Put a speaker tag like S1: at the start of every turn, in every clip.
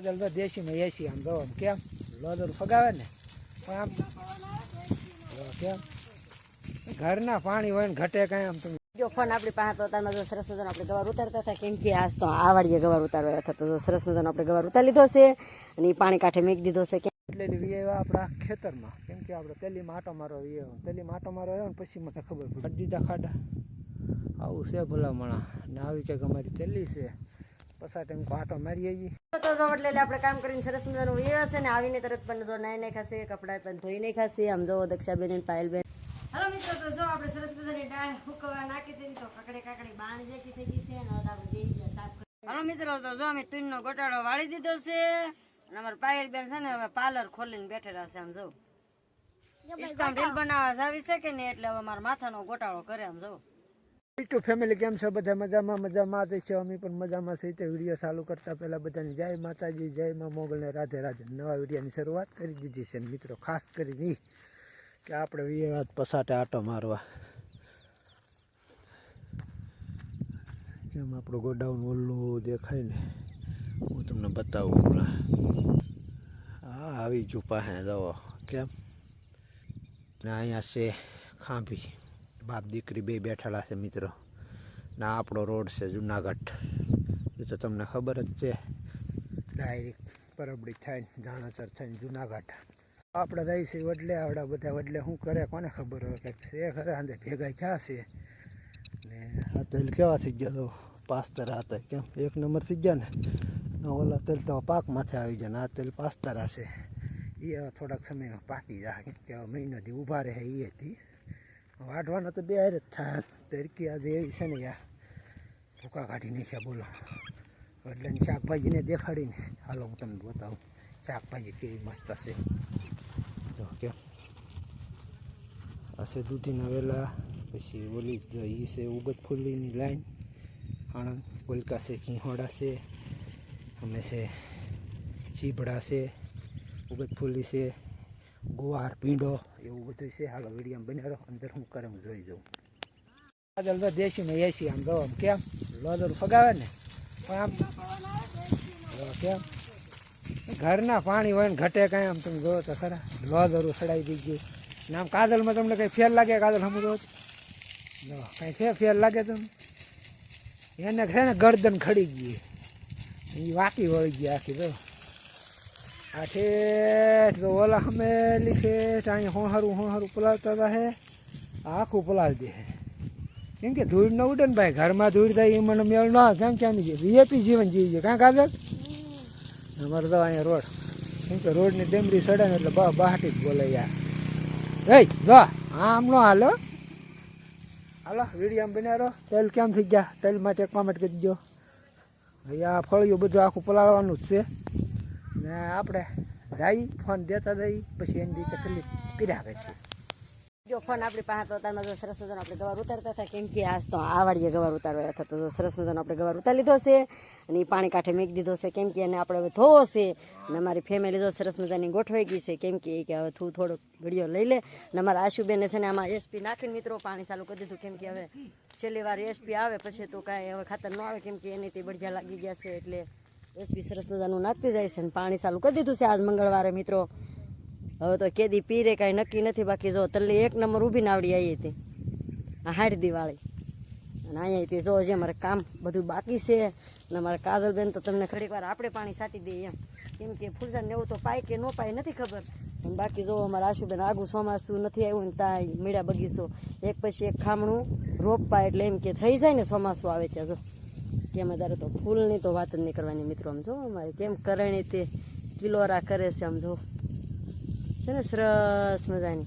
S1: આગળ તો દેશીમાં એસી આમ જો આમ કેમ? લોદર ફગાવે ને. પણ આમ કેમ? ઘરના પાણી હોય ને ઘટે કાંઈ આમ તમે
S2: જો ફોન આપણી પાસે તો તમે જો સરસ મજાનો આપણે ગવાર ઉતારતા હતા કેમ કે આજ તો આવાડીએ ગવાર ઉતારવા હતા તો જો સરસ મજાનો આપણે ગવાર ઉતારી લીધો છે અને એ પાણી કાંઠે મેક દીધો છે. કે
S1: એટલે વિયેવા આપણા ખેતરમાં. કેમ કે આપણે તેલીમાં આટો મારો વિયેવો તેલીમાં આટો મારો આવ્યો ને પછી મને ખબર પડી. દીધા ખાડા. આવું છે ભલામણા. ને આવી કંઈક અમારી તેલી છે. પસાર ટાઈમ આટો મારી આવી
S2: તો જો એટલે આપણે કામ કરીને સરસ મજાનું એ હશે ને આવીને તરત પણ જો નાઈ નાઈ ખાશે કપડાં પણ ધોઈ નાઈ ખાશે આમ જો દક્ષાબેન અને પાયલબેન. હલો મિત્રો તો જો આપણે સરસ મજાની દાળ હુકવા નાખી દીધી તો કકડે કાકડી બાણ જેટલી થઈ ગઈ છે અને આપણે બેસી ગયા સાફ હલો મિત્રો તો જો અમે તુનનો ગોટાળો વાળી દીધો છે અને અમારા પાયલબેન છે ને હવે પાર્લર ખોલીને બેઠેલા છે આમ જો. ઇસ્કામ રીલ બનાવવા આવી છે કે નહીં એટલે હવે મારા માથાનો ગોટાળો કરે આમ જો.
S1: ટુ ફેમિલી કેમ છે? બધા મજામાં? મજામાં જ છે અમે પણ મજામાં છે તે વીડિયો ચાલુ કરતા પહેલાં બધાની જય માતાજી, જય મા મોગલને રાધે રાધે. નવા વિડીયોની શરૂઆત કરી દીધી છે. અને મિત્રો, ખાસ કરીને ઈ કે આપણે વીએ વાત પસાટે આટો મારવા. કેમ આપણું ગોડાઉન ઓલું દેખાય ને? હું તમને બતાવું હમણાં. હા, આવી ગયું પાસે જવો કેમ? ને અહીંયા છે ખાંભી. બાપ દીકરી બે બેઠેલા છે મિત્રો. ના આપણો રોડ છે જુનાગઢ. એ તો તમને ખબર જ છે. ડાયરેક્ટ પરબડી થઈને જાણસર થઈને જુનાગઢ. આપણે રહી છીએ વડલે આવડા બધા. વડલે શું કરે કોને ખબર હોય કંઈક છે ખરે? આંધે ભેગા થયા છે. ને આ તેલ કેવા થઈ ગયા તો? પાસ્તર હતા કેમ? એક નંબર થઈ ગયા ને? ઓલા તેલ તો પાકમાંથી આવી ગયા ને આ તેલ પાસ્તરા છે. એ થોડાક સમયમાં પાકી જાય. કેમ કે મહિનાથી ઊભા રહે એ હતી. વાઢવાના તો બે હાર જ થાય. તરકી આજે એવી છે ને યાર. ભૂકા કાઢી નાખ્યા, બોલો. એટલે શાકભાજીને દેખાડીને. હાલો, હું તમને બતાવું. શાકભાજી કેવી મસ્ત હશે જો કેમ હશે દૂધીના વેલા, પછી ઓલી જઈ છે ઉગત ફૂલીની લાઈન. આણંદ પોલકા છે કિહોડા છે. અમે છે, ચીભડા છે, ઉગત ફૂલી છે. ગુવાર, પીંડો, એવું બધું છે. હાલો વીડિયો બનાવો અંદર હું કરે, હું જોઈ જાઉં. બાદલ તો દેશીમાં એસી આમ દો આમ કેમ? લોદર ફગાવે ને? પણ આમ કેમ? ઘરના પાણી હોય ને ઘટે કાંઈ, આમ તમે જોવો તો ખરા. લોદરું સડાઈ ગયું. ને આમ કાદલમાં તમને કંઈ ફેર લાગે કાદલ હમ જો, કાંઈ ફેર ફેર લાગે તમને? એને છે ને ગરદન ખડી ગઈ. એ વાકી વળી ગઈ આખી, જો. આ ઠેઠ ઓલા હમેલી ઠેઠ અહીંયા હું હોહારું પલાળતા હતા હે આખું પલાળી દે કેમ કે ધૂળ ન ઉડે ને ભાઈ ઘરમાં ધૂળ થાય એ મને મેળ ના કેમ કે આની વીએપી જીવન જીવી છે કાં કાગળ અમારે તો અહીંયા રોડ કેમ કે રોડની ડેમરી સડે ને એટલે બા બહાટી જ બોલે યાર એ જો આમ નો હાલો હાલો વીડિયો આમ બનાવો તેલ કેમ થઈ ગયા તેલ માટે કોમેન્ટ કરી દો અહીંયા ફળિયું બધું આખું પલાળવાનું જ છે ને આપણે જઈ ફોન દેતા જઈ પછી એની રીતે પેલી પીરાવે છે.
S2: જો ફોન આપણી પાસે તો અત્યારમાં જો સરસ મજાનો આપણે ગવાર ઉતારતા હતા, કેમ કે આજ તો આ વાડીએ ગવાર ઉતારવા હતા, તો સરસ મજાનો આપણે ગવાર ઉતારી લીધો છે અને એ પાણી કાંઠે મેક દીધો છે, કેમ કે એને આપણે હવે ધોવો છે. અને અમારી ફેમિલી જો સરસ મજાની ગોઠવાઈ ગઈ છે, કેમ કે કે હવે તું થોડોક વીડિયો લઈ લે. અને અમારા આશુબેને છે ને આમાં એસપી નાખીને મિત્રો પાણી ચાલુ કરી દીધું, કેમ કે હવે છેલ્લી વાર એસપી આવે, પછી તો કાંઈ હવે ખાતર ન આવે, કેમ કે એને તે બઢિયા લાગી ગયા છે, એટલે એસપી સરસ મજાનું નાખતી જાય છે પાણી ચાલુ કરી દીધું છે આજ મંગળવારે મિત્રો. હવે તો કેદી પીરે, કાંઈ નક્કી નથી. બાકી જો તલ્લી એક નંબર ઊભી નાવડી આવી હતી. આ હાડી દિવાળી. અને અહીંયાથી જો જે મારે કામ બધું બાકી છે. અને મારે કાજલબેન તો તમને ખડીક વાર આપણે પાણી છાંટી દઈએ એમ. કેમ કે ફૂલઝાડને એવું તો પાય કે ન પાય નથી ખબર. બાકી જો અમારે આશુબેન આગું ચોમાસું નથી આવ્યું ને ત્યાં મીડા બગીચો. એક પછી એક ખામણું રોપવા એટલે એમ કે થઈ જાય ને ચોમાસું આવે ત્યાં જો. અમે તારે તો ફૂલની તો વાત જ નહીં કરવાની મિત્રો, આમ જો, અમારે કેમ કરણી તે કિલોરા કરે છે આમ જો. છે ને સરસ મજાની.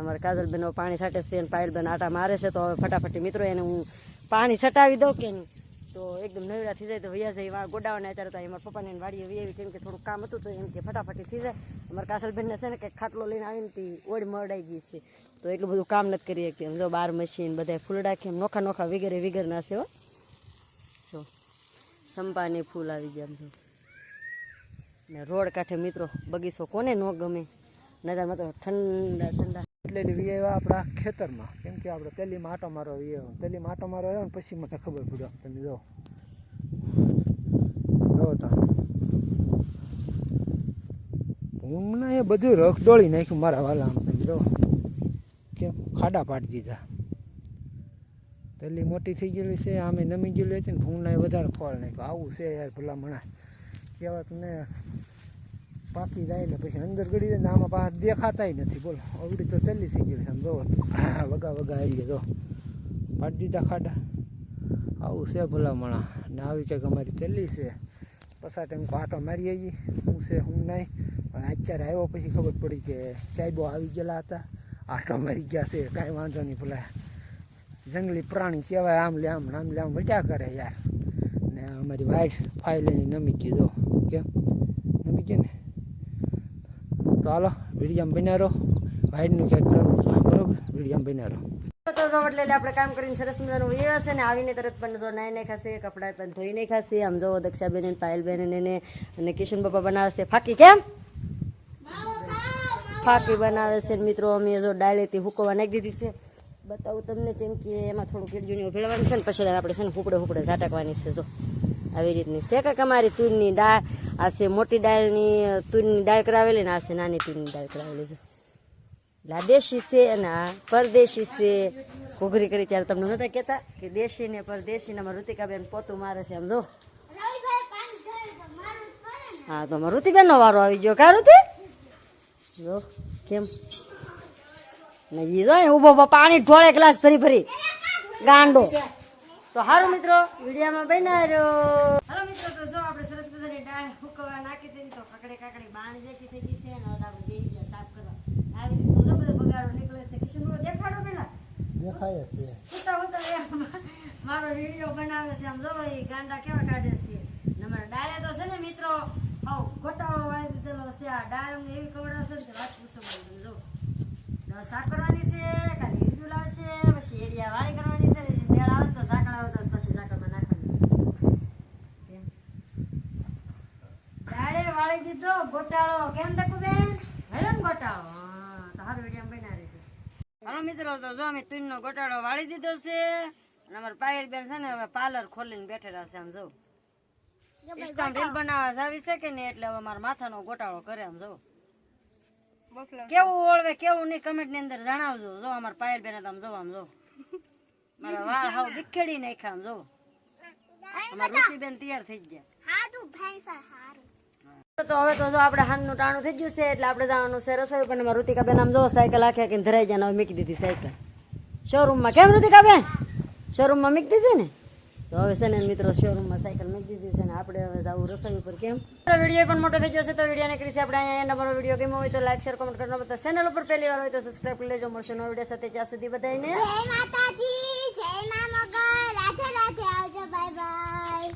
S2: અમારા કાજલબેન પાણી છાંટે છે અને પાયલબેન આટા મારે છે, તો હવે ફટાફટી મિત્રો એને હું પાણી છટાવી દઉં કે નહીં? તો એકદમ નવડા થઈ જાય તો વૈયા જાય ગોડાવાના અત્યારે તો અમારા પપ્પાને વાડીએ વૈયાવી કેમ કે થોડું કામ હતું તો એમ કે ફટાફટી થઈ જાય. અમારા કાસલબેનને છે ને કે ખાટલો લઈને આવીને તે ઓડ મરડાઈ ગઈ છે. તો એટલું બધું કામ નથી કરી શકીએ. એમ જો બાર મશીન બધા ફૂલડા કેમ નોખા નોખા વગેરે વગેરેના છે હો. ચંપાની ફૂલ આવી ગયા જો ને રોડ કાંઠે મિત્રો બગીચો કોને ન ગમે. નજારમાં તો ઠંડા ઠંડા.
S1: એટલે વિયવા આપણા ખેતરમાં, કેમ કે આપણે તેલીમાં આટો મારો વિયો તેલીમાં માટો મારો આવ્યો ને પછી મને ખબર પડ્યો તમે જો. જો તા એ બધું રખડોળી નાખ્યું મારા વાલા તમે જો. કેમ ખાડા પાડી દીધા. પેલી મોટી થઈ ગયેલી છે, આમે નમી ગયેલી હતી ને ભૂંગના વધારે ફળ નાખ્યું. આવું છે યાર ભલા મણા. કહેવા તમને પાકી જાય ને પછી અંદર ગળી જાય ને આમાં પાસે દેખાતાય નથી. બોલો અવડી તો તેલી થઈ ગયેલી છે, આમ જોવો. વગા વગા આવી જો. પાડી દીધા ખાડા. આવું છે ભલા મણા. ને આવી કંઈક અમારી તેલી છે. પસાર ટાઈમ આટો મારી આવી શું છે શું નહીં. પણ અત્યારે આવ્યો પછી ખબર પડી કે સાહેબો આવી ગયેલા હતા. આટો મારી ગયા છે, કાંઈ વાંધો નહીં ભલા. જંગલી પ્રાણી કહેવાય આમ લે આમ આમ લે આમ મજા કરે યાર. ને અમારી વાઈટ ફાઇલની નમી કીધો કેમ નમી કે ને? તો હાલો વિડીયામાં બનારો રહો. વાઈટનું ક્યાંક કરવું જોઈએ બરોબર વિડીયામાં બનારો
S2: તો જો એટલે આપણે કામ કરીને સરસ મજાનું એ હશે ને આવીને તરત પણ જો નાઈ નહીં ખાશે કપડાં પણ ધોઈ નહીં ખાશે. આમ જો દક્ષાબેન પાયલબેન એને અને કિશન બાપા બનાવશે. ફાકી કેમ? ફાકી બનાવે છે મિત્રો અમે જો ડાળેથી હુકવા નાખી દીધી છે. બતાવું તમને કેમ કે એમાં થોડું કેળજુની ભેળવાની છે ને પછી આપણે છે ને હુપડે હુપડે ઝાટકવાની છે જો. આવી રીતની. છે કાંઈક અમારી તુરની ડાળ આ છે મોટી ડાળની તુરની દાળ કરાવેલી ને આ છે નાની તુરની દાળ કરાવેલી છે. એટલે દેશી છે અને આ પરદેશી છે. ઘૂઘરી કરી ત્યારે તમને નતા કહેતા કે દેશી ને પરદેશી ને અમારે ઋતિકાબેન પોતું મારે છે આમ જો. હા તો અમારે ઋતિબેન નો વારો આવી ગયો. કા ઋતિ? જો કેમ? ને ઈ જો અહીં ઊભો ઊભો પાણી ઢોળે ગ્લાસ ભરી ભરી. ગાંડો. તો હારું મિત્રો વિડીયામાં બન્યા રહ્યો હાલો મિત્રો તો જો આપણે સરસ મજાની દાળ હુકવા નાખી દીધી તો કકડે કકડે બાણ જેટલી થઈ ગઈ છે અને હવે આપણે બેસી ગયા સાફ કરવા. આવી રીતે બધો બધો બગાડો નીકળે છે. કિશન દેખાડો પેલા.
S1: દેખાય છે.
S2: ઉતા ઉતા એ મારો વીડિયો બનાવે છે. આમ જો એ ગાંડા કેવા કાઢે છે. અમારા ડાળે તો છે ને મિત્રો હાવ ગોટાળો વાળી દીધેલો છે. આ ડાળ એવી કવડાવશે ને કે વાત પૂછો જો. શાક કરવાની છે કાલે ઈડું લાવશે પછી એડિયા વાળી કરવાની છે ને મેળ આવે તો ઝાકળ આવે તો પછી ઝાકળમાં નાખવાની એમ. વાળી દીધો ગોટાળો. કેમ દેખું બેન? હેલો ને ગોટાળો. હા તો હારું વીડિયો બના છે હાલો મિત્રો તો જો અમે તુનનો ગોટાળો વાળી દીધો છે અને અમારા પાયલ બેન છે ને હવે પાર્લર ખોલીને બેઠેલા છે આમ જો. ઇન્સ્ટામાં રીલ બનાવવા આવી છે કે નહીં એટલે હવે મારા માથાનો ગોટાળો કરે આમ જો. કેવું ઓળવે કેવું નહીં કમેન્ટની અંદર જણાવજો. જો અમાર પાયલ બેન તમે જો આમ જો મારા વાળ હાવ વિખેડી નાખ્યા આમ જો અમાર ઋતિબેન તૈયાર થઈ ગયા. તો હવે તો જો આપણે હાથનું ટાણું થઈ ગયું છે એટલે આપણે જવાનું છે રસોઈ પણ એમાં ઋતિકાબેન આમ જો સાયકલ આખી ધરાઈ ગયા મૂકી દીધી સાયકલ. શોરૂમમાં કેમ ઋતિકાબેન? શોરૂમમાં મૂકી દીધી ને? તો હવે છે ને મિત્રો શોરૂમમાં સાયકલ મૂકી દીધી છે ને આપણે હવે જવું રસોઈ ઉપર કેમ? વીડિયો પણ મોટો થઈ ગયો છે તો વીડિયો વિડીયોને ક્રિસ આપણે. અહીંયા તમારો વીડિયો ગમ્યો હોય તો લાઈક શેર કોમેન્ટ કરવાનો બધા ચેનલ ઉપર પહેલી વાર હોય તો સબસ્ક્રાઈબ કરી લેજો. મળશે નવો વીડિયો સાથે. ત્યાં સુધી બધાને
S3: જય માતાજી જય મા મગર. રાધે રાધે. આવજો. Bye bye